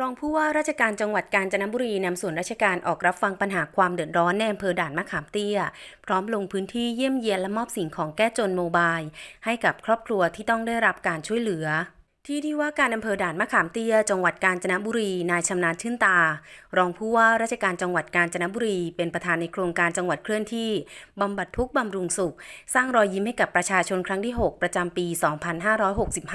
รองผู้ว่าราชการจังหวัดกาญจนบุรีนำส่วนราชการออกรับฟังปัญหาความเดือดร้อนในอำเภอด่านมะขามเตี้ย พร้อมลงพื้นที่เยี่ยมเยียนและมอบสิ่งของแก้จนโมบาย ให้กับครอบครัวที่ต้องได้รับการช่วยเหลือ ที่ที่ว่าการอำเภอด่านมะขามเตี้ย จังหวัดกาญจนบุรี นายชำนาญชื่นตา รองผู้ว่าราชการจังหวัดกาญจนบุรี เป็นประธานในโครงการจังหวัดเคลื่อนที่บำบัดทุกข์บำรุงสุข สร้างรอยยิ้มให้กับประชาชนครั้งที่ 6 ประจำปี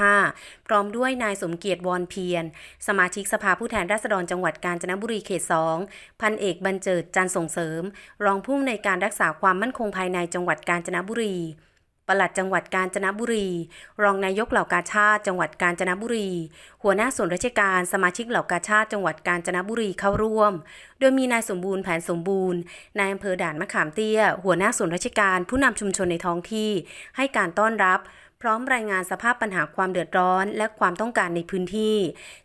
2565 พร้อมด้วยนายสมเกียรติวอนเพียร สมาชิกสภาผู้แทนราษฎรจังหวัดกาญจนบุรีเขต 2 พันเอกบรรเจิดจันทร์ส่งเสริม รองผู้อำนวยการรักษาความมั่นคงภายในจังหวัดกาญจนบุรี ปลัดจังหวัดกาญจนบุรี รองนายกเหล่ากาชาติ จังหวัดกาญจนบุรี หัวหน้าส่วนราชการ สมาชิกเหล่ากาชาติ จังหวัดกาญจนบุรีเข้าร่วม โดยมีนายสมบูรณ์แผนสมบูรณ์ นายอำเภอด่านมะขามเตี้ย หัวหน้าส่วนราชการ ผู้นำชุมชนในท้องที่ ให้การต้อนรับพร้อมรายงานสภาพปัญหาความเดือดร้อน และความต้องการในพื้นที่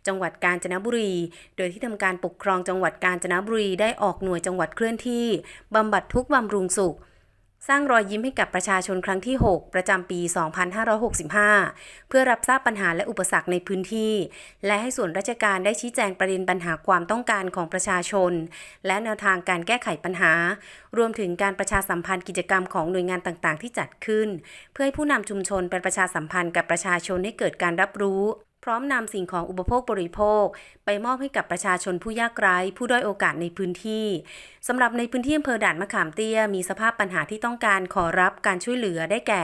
จังหวัดกาญจนบุรี โดยที่ทำการปกครองจังหวัดกาญจนบุรีได้ออกหน่วยจังหวัดเคลื่อนที่บำบัดทุกบำรุงสุข สร้างรอยยิ้มให้กับประชาชนครั้งที่ 6 ประจำปี 2565 เพื่อรับทราบปัญหาและอุปสรรคในพื้นที่ และให้ส่วนราชการได้ชี้แจงประเด็นปัญหาความต้องการของประชาชน และแนวทางการแก้ไขปัญหา รวมถึงการประชาสัมพันธ์กิจกรรมของหน่วยงานต่างๆ ที่จัดขึ้น เพื่อให้ผู้นำชุมชนเป็นประชาสัมพันธ์กับประชาชนให้เกิดการรับรู้ พร้อมนำสิ่งของอุปโภคบริโภค ไปมอบให้กับประชาชนผู้ยากไร้ ผู้ด้อยโอกาสในพื้นที่สำหรับในพื้นที่อำเภอด่านมะขามเตี้ย มีสภาพปัญหาที่ต้องการขอรับการช่วยเหลือได้แก่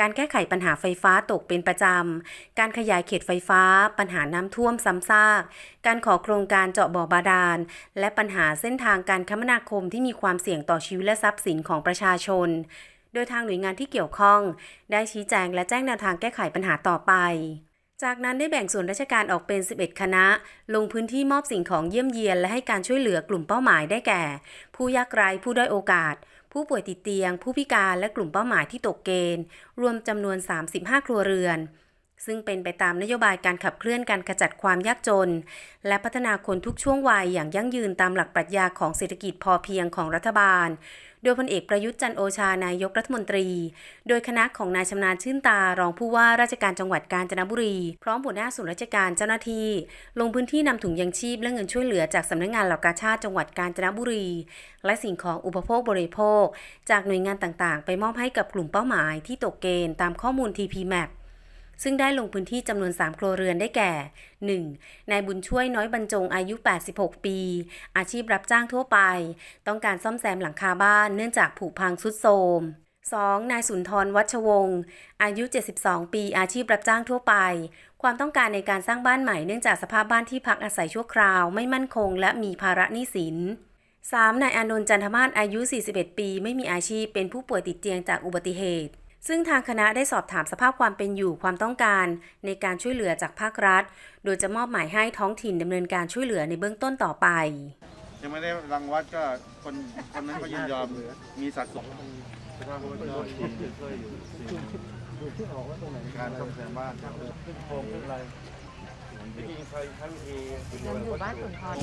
การแก้ไขปัญหาไฟฟ้าตกเป็นประจำ การขยายเขตไฟฟ้า ปัญหาน้ำท่วมซ้ำซาก การขอโครงการเจาะบ่อบาดาล และปัญหาเส้นทางการคมนาคมที่มีความเสี่ยงต่อชีวิตและทรัพย์สินของประชาชน โดยทางหน่วยงานที่เกี่ยวข้อง ได้ชี้แจงและแจ้งแนวทางแก้ไขปัญหาต่อไป จากนั้นได้แบ่งส่วนราชการออกเป็น 11 คณะ ลงพื้นที่มอบสิ่งของเยี่ยมเยียน และให้การช่วยเหลือกลุ่มเป้าหมายได้แก่ ผู้ยากไร้ผู้ด้อยโอกาส ผู้ป่วยติดเตียง ผู้พิการและกลุ่มเป้าหมายที่ตกเกณฑ์ รวมจำนวน 35 ครัวเรือน ซึ่งเป็นไปตามนโยบายการขับเคลื่อนการขจัดความยากจน และพัฒนาคนทุกช่วงวัยอย่างยั่งยืนตามหลักปรัชญาของเศรษฐกิจพอเพียงของรัฐบาล โดยพลเอกประยุทธ์จันโอชานายกรัฐมนตรี โดยคณะของนายชำนาญชื่นตารองผู้ว่าราชการจังหวัดกาญจนบุรี พร้อมหัวหน้าส่วนราชการเจ้าหน้าที่ ลงพื้นที่นำถุงยังชีพและเงินช่วยเหลือจากสำนักงานเหล่ากาชาติจังหวัดกาญจนบุรี และสิ่งของอุปโภคบริโภค จากหน่วยงานต่างๆ ไปมอบให้กับกลุ่มเป้าหมายที่ตกเกณฑ์ตามข้อมูล TP Map ซึ่งได้ลงพื้นที่จำนวน 3 ครัวเรือนได้แก่ 1. นายบุญช่วยน้อยบรรจงอายุ 86 ปี อาชีพรับจ้างทั่วไป ต้องการซ่อมแซมหลังคาบ้านเนื่องจากผุพังทรุดโทรม 2. นายสุนทรวัชวงศ์อายุ 72 ปี อาชีพรับจ้างทั่วไป ความต้องการในการสร้างบ้านใหม่เนื่องจากสภาพบ้านที่พักอาศัยชั่วคราว ไม่มั่นคง และมีภาระหนี้สิน 3. นายอนนท์จันทมาศอายุ 41 ปี ไม่มีอาชีพเป็นผู้ป่วยติดเตียงจากอุบัติเหตุ ซึ่งทางคณะได้สอบถามสภาพความเป็นอยู่ความต้องการ ในการช่วยเหลือจากภาครัฐ โดยจะมอบหมายให้ท้องถิ่นดำเนินการช่วยเหลือในเบื้องต้นต่อไป ยังไม่ได้รังวัดก็คนคนนั้นก็ยินยอมมีสัดส่วนการซ่อมแซมบ้านยังอยู่บ้านสุนทร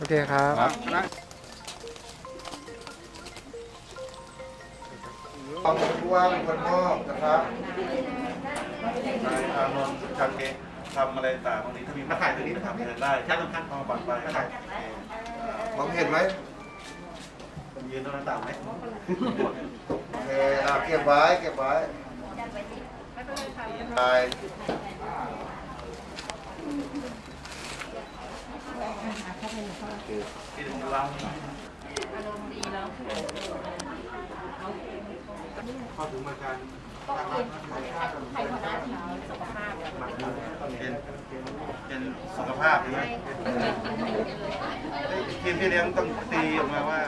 โอเคครับ ครับนะขอบคุณผู้ว่าเป็นคนมอบนะครับนายอานนท์ชาเกะทำอะไรต่างตรงนี้ถ้ามีมาถ่ายตรงนี้นะครับเดินได้ถ้าต้องขั้นตอนบัตรไปก็ถ่ายมองเห็นไหมผมยืนตรงหน้าต่างไหมโอเคอะเก็บไว้เก็บไว้ไป ที่ตรงล่างเขาถึงมากาพเป็นเป็นสุขภาพใช่ไหมทีมพี่เลี้ยงต้องตีออกมาว่า